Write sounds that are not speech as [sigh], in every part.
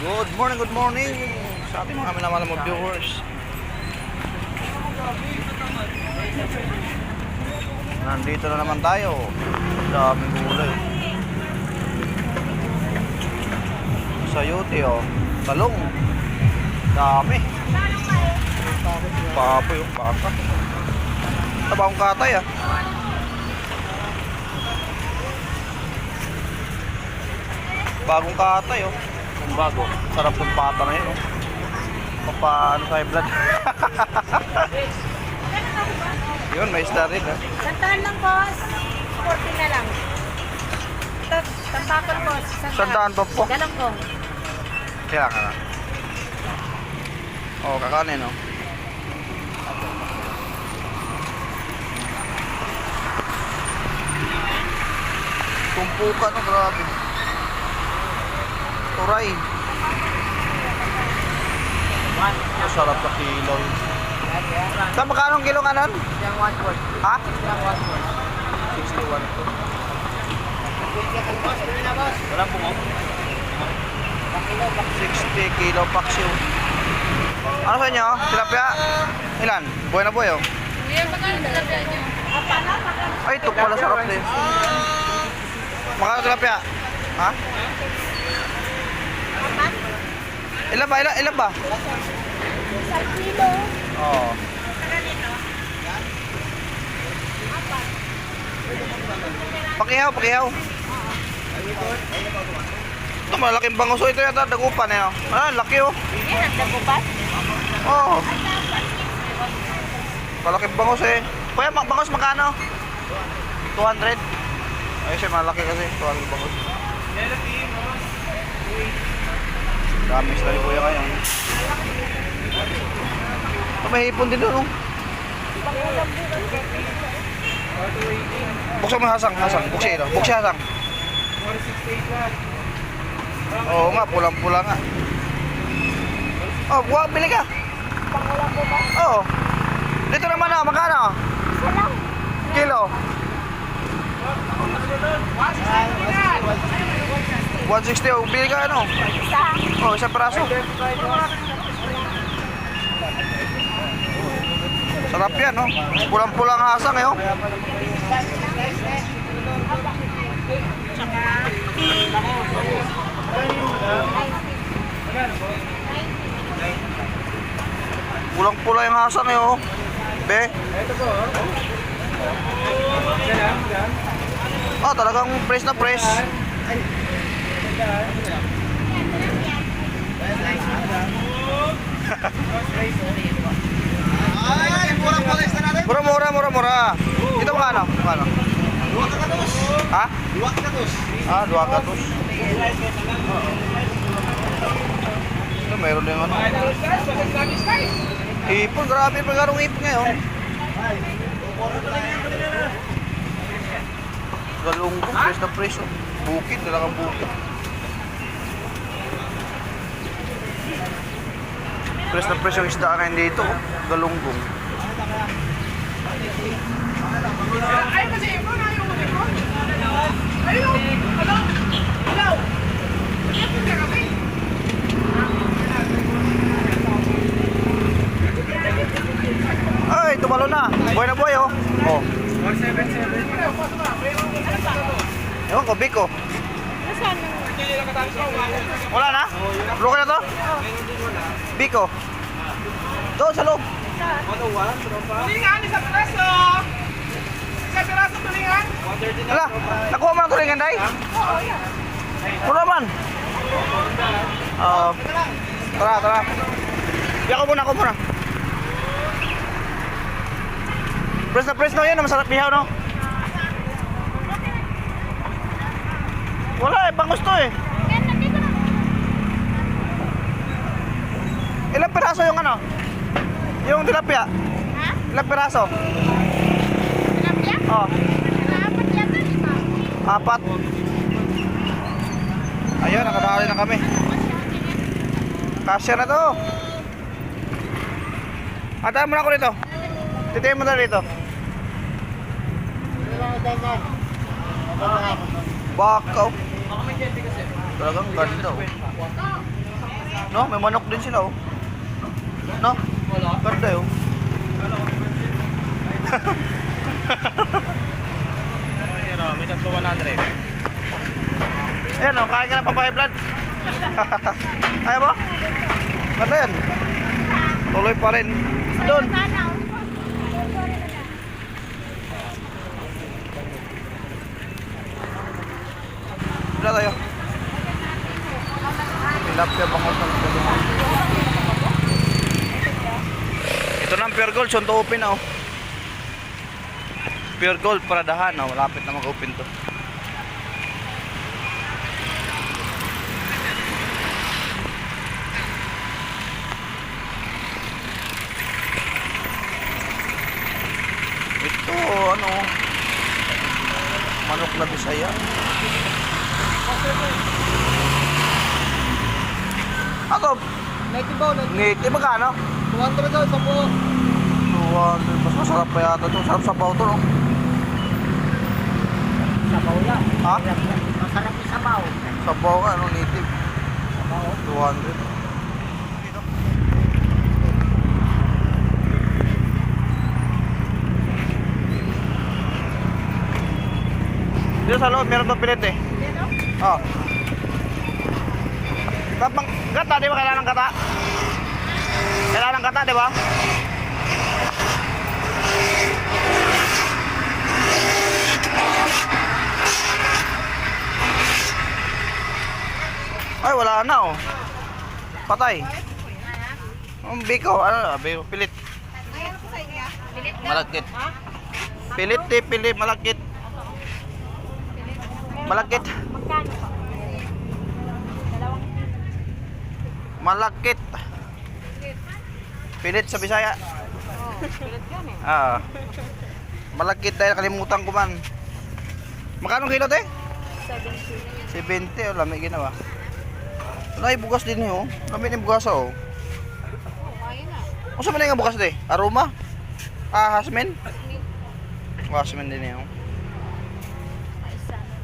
Good morning, good morning sa ating mga minamahal mga viewers. Nandito na naman tayo. Daming gulay. Sayote oh. Talong. Dami. Papo yung baka. Tabang katay ah. Bagong katay oh. Kung bago. Sarap ng pata na yun oh. Papaano sa blood. [laughs] yun, may isda rin ah. Santaan lang, boss. 40 na lang. Ito, tampakol, boss. Sandaan pa po. Galangkong. Kaya ka na. Oo, oh, kakanin oh. Tumpukan oh, grabe. Turay. Masarap na kilo yun. Sa magkano ang kilo ka nun? Yang one word. Ha? Yang one word. 61 to. Wala po mo. 60 kilo paksiw. Ano sa inyo? Tilapia? Ilan? Buhay na buhay oh. Ay, ito pala sarap din. Makano tilapia? Ha? Ilan ba? Ilan, ilan ba? Isang kilo. Oo. Pakihaw, pakihaw. Ito, malaking bangus. Ito yata, dagupan eh. oh. Ah, laki oh. Yan, dagupan. Oo. Oh. Malaking bangus eh. Kuya, bangus magkano? 200. Ay, siya malaki kasi. 200 bangus. Dami sila ni kuya. Oh, may hipon din doon. Oh. Buksan mo hasang, hasang. Buksan ito. Buksan hasang. Oo nga, pulang-pula nga. Oh, buwa, bili ka. Pangulang po ba? Oo. Dito naman ah, magkano? Isa lang. Kilo. 160 oh, bili ka ano? Isa. Oh, isang peraso. Sarap yan, no? Pulang-pulang hasang, eh, oh. Pulang-pula yung hasang, eh, oh. Be? Oh, talagang press na press. Mura, mura, mura, mura. Ito magkano? Magkano? Ha? Ah, dua katus. Ito, meron din ano. Ipon, grabe pa garong ipon ngayon. Galunggong, press na press. oh. Bukid, talagang bukid. Press na press yung isda ngayon dito. oh. Galunggong. Ay, tumalo na. Buhay na buhay, oh. Oh. 177. Ewan ko, Biko. Nasaan. Wala na? Luka to? Biko. Doon sa loob. Tulingan, isang piraso! Isang piraso tulingan! Hala, nakuha mo ng tulingan, day? Mura man. Oo. tara, tara. Di ako muna, ako muna. Press na press no yan, masarap bihaw no? Wala eh, bangus to eh. Yan, nandito na. Ilang piraso yung ano? Yung tilapia? Ha? Ilang piraso? Tilapia? Oh, Naapat yata, lima. apat. Ayun, nakadali na kami. Kasya na to. Ataan mo na ako dito. Titihin mo na dito. Bakaw. Talagang ganda oh. No, may manok din sila oh. No? Wala. Ganda oh. Ayun o, may tatlo 100. Ayan oh, kain ka ng papaya blood. [laughs] Ayaw mo? Ganda yan. Tuloy pa rin. Doon. Wala tayo. Tilapia bangus ng kalungan. Ito na ang pure gold. Soon to open na oh. Pure gold paradahan oh. Malapit na mag-open to. Ito ano manok na bisaya. Ako, Native ba? ngiti magkano? 200 daw, 10. 200. Mas masarap pa yata ito. Sarap sa to, no? Sabaw lang. Ha? Masarap yung sabaw. Sabaw ka, ano, native. 200. Dito sa loob, meron doon pilit eh. Oo. Tapang gata, di ba kailangan ng gata? Kailangan ng gata, di ba? Ay, wala na oh. Patay. Ang biko, ano, biko, pilit. Malakit. Pilit, eh, pilit, malakit. Malakit. Magkano? Dalawang Malakit. Pilit sa Bisaya. Oh, pilit yan eh. Ah. Malakit dahil kalimutan ko man. Magkano kilo te? 70. 70 oh, lami ginawa. Wala bugas din eh, oh. Lami ni bugas oh. Oh. Kung saan man yung bugas te? Aroma? Ah, hasmin? Hasmin din eh, oh. Sana.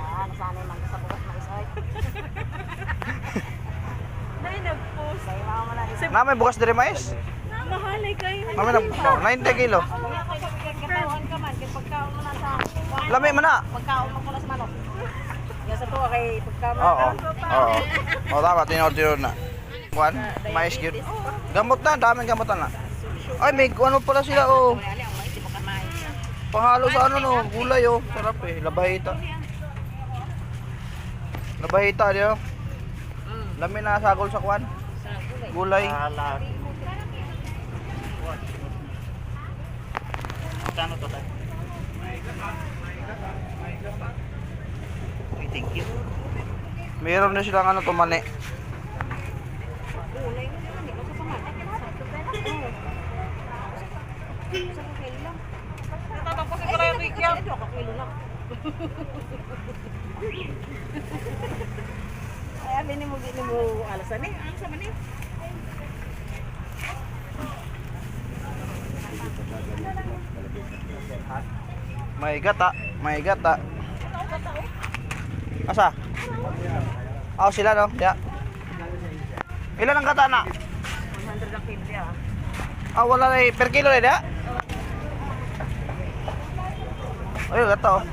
Ah, nasanay man sa bukas na isa. Dahil nag-post. Na may bugas din mais. Mahalay kayo. Mami na, oh, 90 kilo. Sa... Lami man na. Pagkaon mo na sa manok. Sa tuwa kay pagkaon mo Oo. Oo. Oo, tama. Tinor-tinor na. Kuan, mais yun. Gamot na, daming gamot na. Ay, may ano pala sila, oh. Pahalo sa ano, no. Gulay, oh. Sarap eh. Labahita. Labahita, di oh. Lami na sagol sa kuan. Gulay. Kano to tayo? Thank you. Meron na silang ano, kilo lang. Ay, mo, di mo alasan eh. Ano sa man eh? May gata. May gata. Asa? Ah, sila, no? Ya. Ilan ang gata na? 100 ang kilo yan. Ah, wala na eh. Per kilo na, ya? Ay, gata, oh.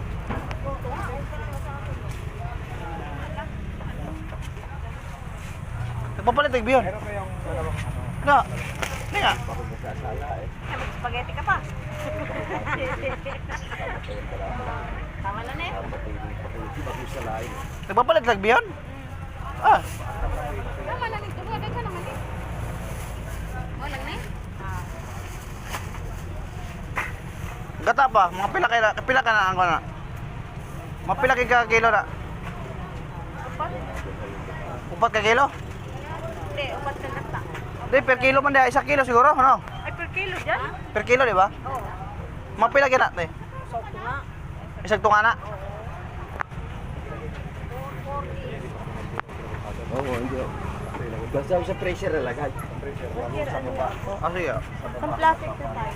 Nagpapalit, nagbiyon. Na. Hindi nga. Eh, mag-spaghetti [laughs] ka pa. Tama na na eh. Nagpapalit, nagbiyon. Ah, Tama na nito. Lagay ka naman eh. Walang na gata pa. Mga pila kaya, pila ka na ang na. Mga pila ka kilo na. Upat? Upat ka kilo? Hindi, upat ka nata. Di, per kilo man di. Isa kilo siguro, ano? Ay, per kilo dyan? Per kilo, di ba? Oo. Mga pila ka na, di. So, ito nga. Isang tunga na. Oo, hindi. Basta sa pressure lagay. Ah, sige. Sa plastic na tayo.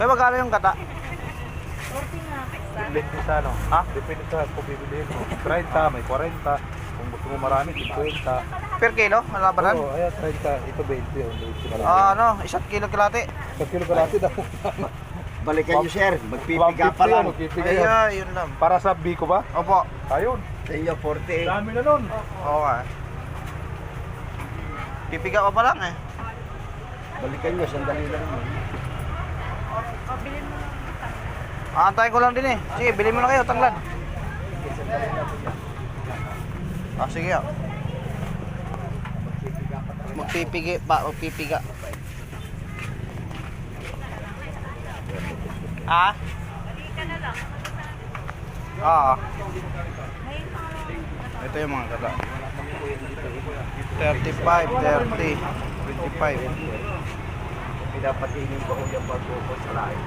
Kaya magkano yung gata? Depende sa ano. Ha? Depende sa kung bibilihin mo. 30, may 40. Kung gusto mo marami, 50. Per kilo, malabanan? Oo, ayan, 30. Ito 20. Oh, 20 na lang. Ah, ano, isang kilo kalate. Sa kilo kalati [laughs] daw. Balikan nyo, sir. Magpipiga pa 150 lang. pipiga Ay, yun. yun lang. Para sa Biko ba? Opo. Ayun. Sa inyo, 40. Dami na nun. Oo nga. Pipiga pa lang eh. Balikan nyo, sandali lang. O, bilhin mo lang. Aantayin ko lang din eh. Sige, bili mo na kayo, tanglad. Ah, sige ah. Magpipigi pa, magpipiga. Ah? Ah. Ito yung mga gala. 35, 30, 25. Pinapatingin ko kung yung pagbuko sa lahi.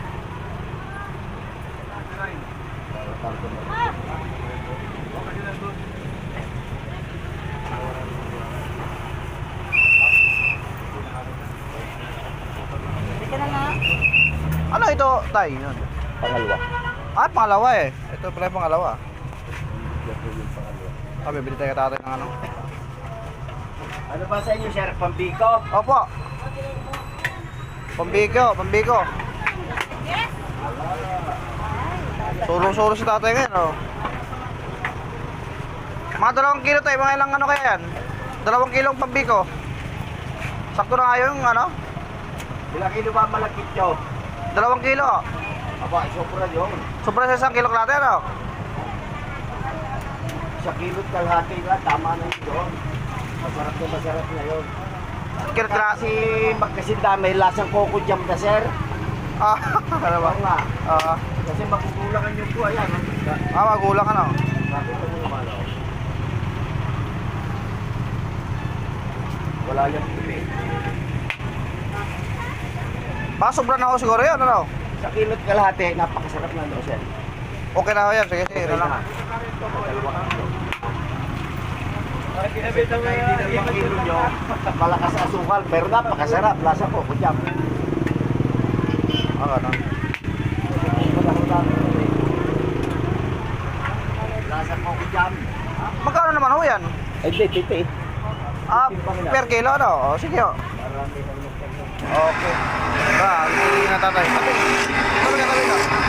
Hindi ka na nga. Ano ito, tay? Yun. Pangalawa. Ah, pangalawa eh. Ito pala yung pangalawa. Ah, bibili tayo tatay ng ano. Ano ba sa inyo, sir? Pambiko? Opo. Pambiko, pambiko. Suro-suro si tatay ngayon, oh. Mga dalawang kilo tayo, mga ilang ano kaya yan? Dalawang kilong pambiko. Sakto na nga yung ano? Ilang kilo ba malakit nyo? Dalawang kilo. Aba, sobra yun. Sobra sa isang kilo kalate, ano? Sa kilot kalahati nga, tama na yun. Masarap na masarap na yun. Kilo kalate. Kasi magkasinda, may lasang coco jam na, sir. Ah, [laughs] ano ba? Nga. Ah, Kasi makukulangan yung po, ayan. ah, magulang ano? Bakit mo naman. Wala yung pipi. Baka sobra na ako siguro yun, ano? Sa kilot kalahati, napakasarap na doon, sir. Okay na ako yan, sige, sige. Dalawa malakas asukal, pero napakasarap. Lasa po, kujam. Ah, ganun. Lasa po, kujam. Magkano naman ho yan? Ay, di, titi. Ah, per kilo, ano? O, sige, o. Na Okay. Ba, hindi na tatay. Tabi. Tabi ka, tabi ka.